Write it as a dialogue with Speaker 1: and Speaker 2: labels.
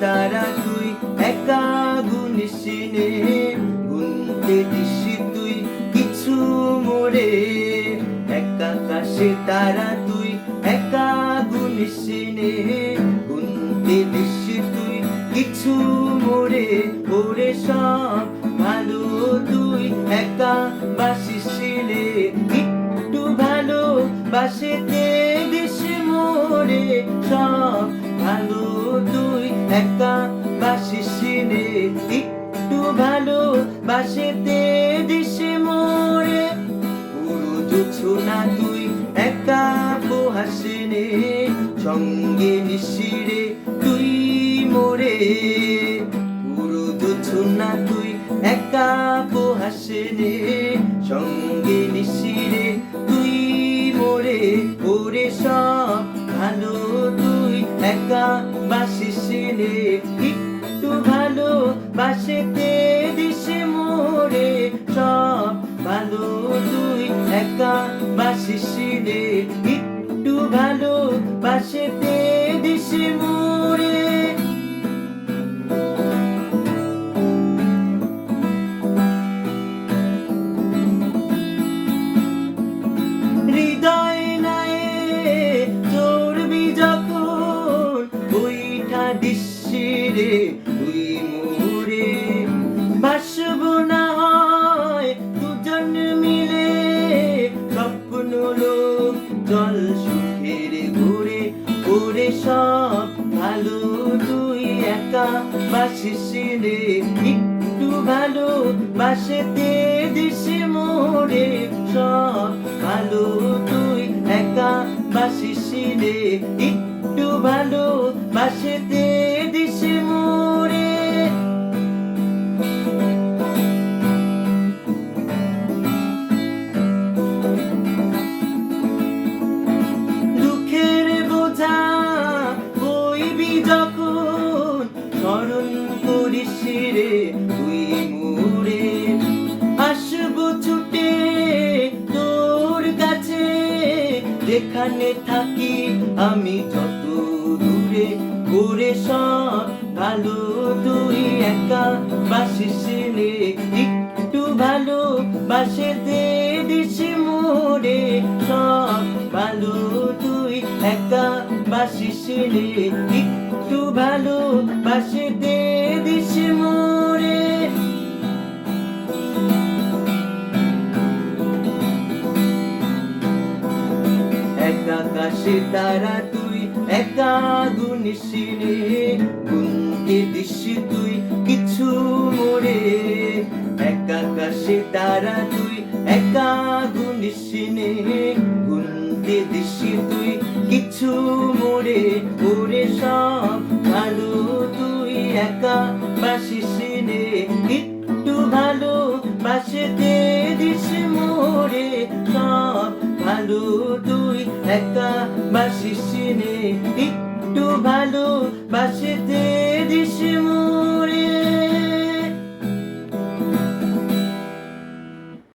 Speaker 1: তারা তুই একা গুনতে তুই কিছু মোরে একা কাশে তারা তুই একা গুনতে তুই কিছু মোরে ওরে সব ভালো তুই একা বাসিস নে। একটু ভালো বাসেতে একা বাসিস নে একটু ভালো বাসেতে দিস মোরে পুরো জুছু না, তুই একা পোহাসিনে সঙ্গে নিশিরে তুই মোরে। পুরো জুছু না, তুই একা পোহাসিনে সঙ্গে নিশিরে তুই মোরে। ওরে সব ভালো তুই একা বাসিসিনে একটু ভালো বাসেতে দিছে মোরে সব ভালো। তুই একা বাসিসিনে একটু ভালো বাসেতে দিছে মোরে লোক জল সুখের ঘুরে ঘুরে সব ভালো, তুই একা বাসিস রে। একটু ভালো বাসেতে দিশে মোরে, সব ভালো, তুই একা বাসিস রে। করিস রে তুই মোরে আসব ছুটে তোর কাছে। যেখানে থাকি আমি যত দূরে, করে সব ভালো, তুই একা বাসিস একটু ভালো বাসে দে দিস মোরে সব ভালো, তুই একা বাসিস একটু ভালো বাসে দে। দিস মোরে। একা কাশে তারা তুই, একা গুনিস রে গুনতে দিস তুই কিছু মোরে। একা কাশে তারা তুই, একা গুনিস নে গুনতে দিস তুই কিছু মোরে। ওরে সব ভালো তুই একা বাসিস নে একটু ভালো বাসতে দিস মোরে সব ভালো তুই একা বাসিস নে একটু ভালো বাসতে